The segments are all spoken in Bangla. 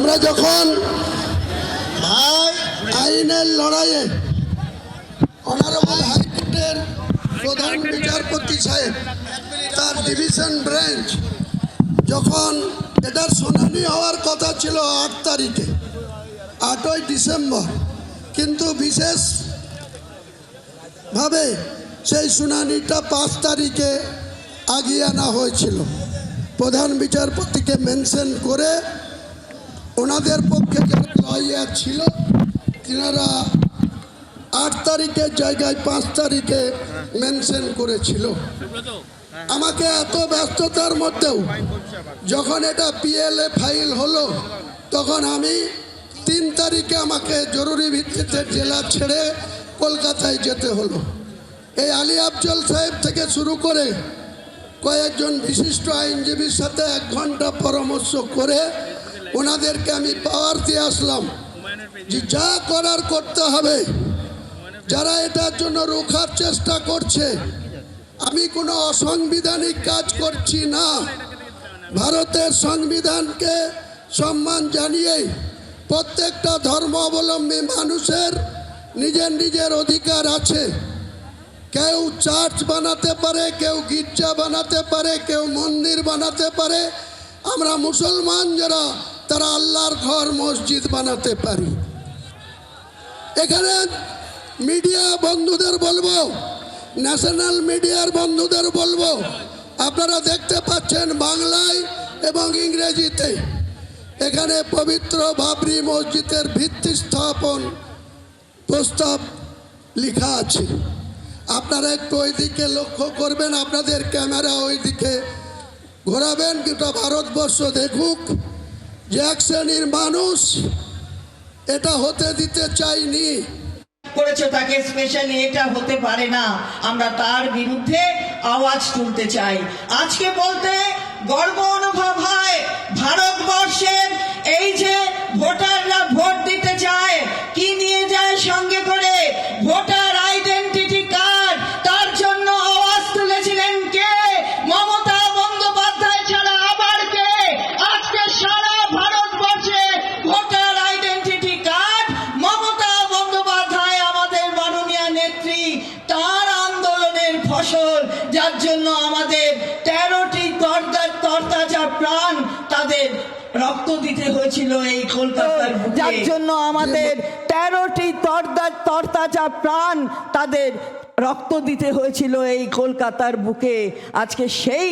আমরা যখন ভাই আইনের লড়াইয়ে অনারেবল হাইকোর্টের প্রধান বিচারপতি সাহেব তার ডিভিশন ব্রাঞ্চ যখন এটার শুনানি হওয়ার কথা ছিল আট তারিখে, আটই ডিসেম্বর, কিন্তু বিশেষ ভাবে সেই শুনানিটা পাঁচ তারিখে আগিয়ে আনা হয়েছিল। প্রধান বিচারপতিকে মেনশন করে ওনাদের পক্ষে যারা লয়ার ছিল, তিনারা আট তারিখের জায়গায় পাঁচ তারিখে মেনশন করেছিল। আমাকে এত ব্যস্ততার মধ্যেও যখন এটা পিএলএ ফাইল হলো, তখন আমি তিন তারিখে আমাকে জরুরি ভিত্তিতে জেলা ছেড়ে কলকাতায় যেতে হলো। এই আলী আফজল সাহেব থেকে শুরু করে কয়েকজন বিশিষ্ট আইনজীবীর সাথে এক ঘণ্টা পরামর্শ করে ওনাদেরকে আমি পাওয়ার দিয়ে আসলাম যে যা করার করতে হবে। যারা এটার জন্য রোখার চেষ্টা করছে, আমি কোনো অসাংবিধানিক কাজ করছি না। ভারতের সংবিধানকে সম্মান জানিয়ে প্রত্যেকটা ধর্মাবলম্বী মানুষের নিজের নিজের অধিকার আছে। কেউ চার্চ বানাতে পারে, কেউ গির্জা বানাতে পারে, কেউ মন্দির বানাতে পারে। আমরা মুসলমান যারা তারা আল্লাহর ঘর মসজিদ বানাতে পারি। এখানে মিডিয়া বন্ধুদের বলব, ন্যাশনাল মিডিয়ার বন্ধুদের বলব, আপনারা দেখতে পাচ্ছেন বাংলায় এবং ইংরেজিতে। এখানে পবিত্র বাবরি মসজিদের ভিত্তি স্থাপন প্রস্তাব লেখা আছে। আপনারা একটু ওইদিকে লক্ষ্য করবেন, আপনাদের ক্যামেরা ওইদিকে ঘোরাবেন গোটা ভারতবর্ষ দেখুক। শ্রেণির মানুষ এটা হতে দিতে চাইনি করেছে তাকে স্পেশালি এটা হতে পারে না। আমরা তার বিরুদ্ধে আওয়াজ তুলতে চাই। আজকে বলতে গর্ব অনুভব হয়। তরতাজা প্রাণ তাদের রক্ত দিতে হয়েছিল এই কলকাতার যার জন্য আমাদের তেরোটি তরদা- তরতাজা প্রাণ তাদের রক্ত দিতে হয়েছিল এই কলকাতার বুকে। আজকে সেই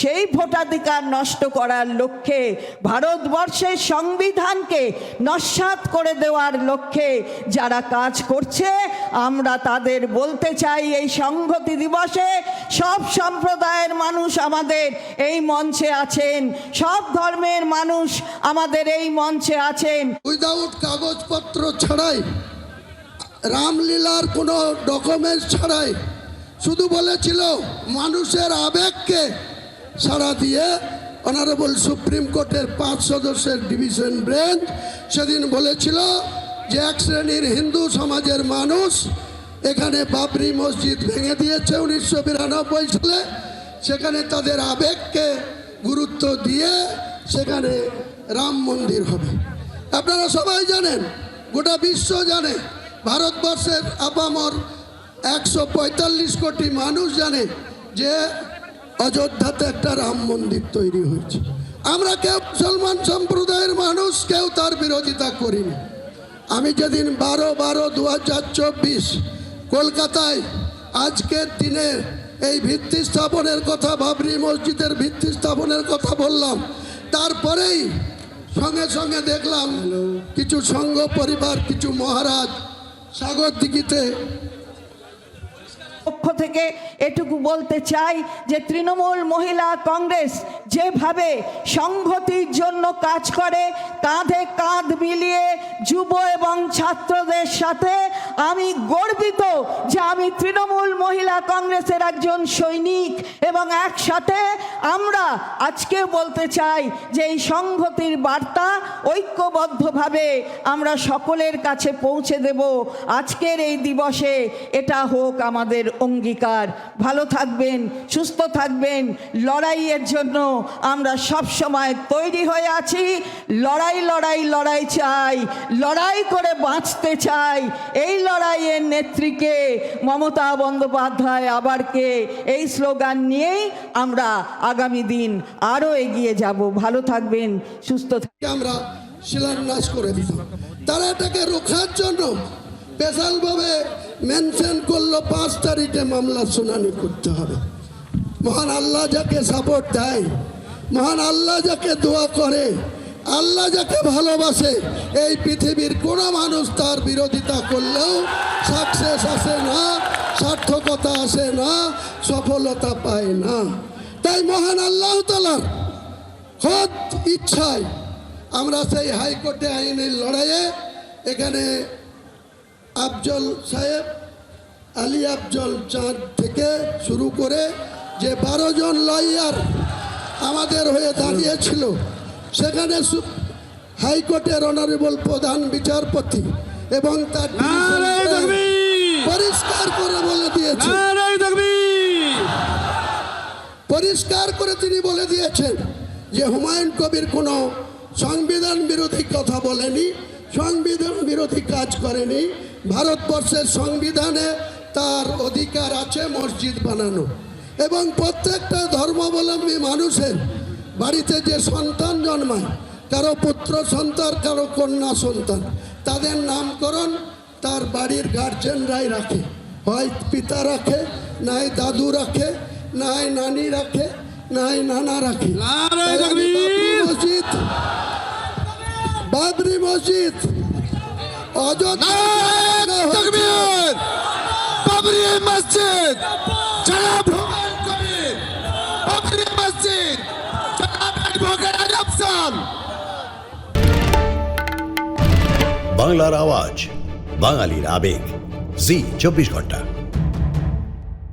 সেই ভোটাধিকার নষ্ট করার লক্ষ্যে, ভারতবর্ষের সংবিধানকে নস্বাত করে দেওয়ার লক্ষ্যে যারা কাজ করছে, আমরা তাদের বলতে চাই এই সংহতি দিবসে সব সম্প্রদায়ের মানুষ আমাদের এই মঞ্চে আছেন, সব ধর্মের মানুষ আমাদের এই মঞ্চে আছেন। উইদাউট কাগজপত্র ছাড়াই রামলীলার কোনো ডকুমেন্টস ছাড়াই শুধু বলেছিল মানুষের আবেগকে সাড়া দিয়ে অনারেবল সুপ্রিম কোর্টের পাঁচ সদস্যের ডিভিশন বেঞ্চ সেদিন বলেছিল যে এক শ্রেণির হিন্দু সমাজের মানুষ এখানে বাবরি মসজিদ ভেঙে দিয়েছে উনিশশো বিরানব্বই সালে। সেখানে তাদের আবেগকে গুরুত্ব দিয়ে সেখানে রাম মন্দির হবে। আপনারা সবাই জানেন, গোটা বিশ্ব জানে ভারতবর্ষের আপামর একশো পঁয়তাল্লিশ কোটি মানুষ জানে যে অযোধ্যাতে একটা রাম মন্দির তৈরি হয়েছে। আমরা কেউ মুসলমান সম্প্রদায়ের মানুষ কেউ তার বিরোধিতা করিনি। আমি যেদিন বারো বারো দু হাজার চব্বিশ কলকাতায় আজকের দিনে এই ভিত্তি স্থাপনের কথা বাবরি মসজিদের ভিত্তি স্থাপনের কথা বললাম তারপরেই সঙ্গে সঙ্গে দেখলাম কিছু সংঘ পরিবার কিছু মহারাজ সাগর দিঘিতে থেকে এটুকু বলতে চাই যে তৃণমূল মহিলা কংগ্রেস যেভাবে সংহতির জন্য কাজ করে, কাঁধে কাঁধ মিলিয়ে যুব এবং ছাত্রদের সাথে আমি গর্বিত যে আমি তৃণমূল মহিলা কংগ্রেসের একজন সৈনিক এবং একসাথে আমরা আজকে বলতে চাই যে এই সংহতির বার্তা ঐক্যবদ্ধভাবে আমরা সকলের কাছে পৌঁছে দেব। আজকের এই দিবসে এটা হোক আমাদের অঙ্গীকার। অঙ্গীকার। ভালো থাকবেন, সুস্থ থাকবেন। লড়াইয়ের জন্য আমরা সব সময় তৈরি হয়ে আছি। লড়াই লড়াই লড়াই চাই। লড়াই করে বাঁচতে চাই। এই লড়াইয়ের নেত্রীকে মমতা বন্দ্যোপাধ্যায় আবারকে এই স্লোগান নিয়েই আমরা আগামী দিন আরও এগিয়ে যাব। ভালো থাকবেন, সুস্থ থাকবেন আমরা শিলান্যাস করে দিতাম তারা এটাকে রোখার জন্য স্পেশালভাবে মেনশন করল পাঁচ তারিখে মামলা শুনানি করতে হবে। মহান আল্লাহ যাকে সাপোর্ট দেয়, মহান আল্লাহ যাকে দোয়া করে, আল্লাহ যাকে ভালোবাসে, এই পৃথিবীর কোনো মানুষ তার বিরোধিতা করলেও সাকসেস আসে না, সার্থকতা আসে না, সফলতা পায় না। তাই মহান আল্লাহ তালার হত ইচ্ছায় আমরা সেই হাইকোর্টে আইনের লড়াইয়ে এখানে আফজল সাহেব আলী আফজল চাঁদ থেকে শুরু করে যে বারো জন লয়ার আমাদের হয়ে দাঁড়িয়েছিল সেখানে হাইকোর্টের অনারেবল প্রধান বিচারপতি এবং তার! পরিষ্কার করে বলে দিয়েছে পরিষ্কার করে তিনি বলে দিয়েছেন যে হুমায়ুন কবির কোনো সংবিধান বিরোধী কথা বলেনি সংবিধান বিরোধী কাজ করেনি ভারতবর্ষের সংবিধানে তার অধিকার আছে মসজিদ বানানো। এবং প্রত্যেকটা ধর্মাবলম্বী মানুষের বাড়িতে যে সন্তান জন্মায় কারও পুত্র সন্তান কারও কন্যা সন্তান তাদের নামকরণ তার বাড়ির গার্জেনরাই রাখে। হয় পিতা রাখে নাই দাদু রাখে নাই নানি রাখে নাই নানা রাখে। মসজিদ বাবরি মসজিদ অযোধ্যা বাবরি মসজিদ যারা ভ্রমণ করে বাবরি মসজিদ বাংলার আওয়াজ বাঙালির আবেগ। জি চব্বিশ ঘণ্টা।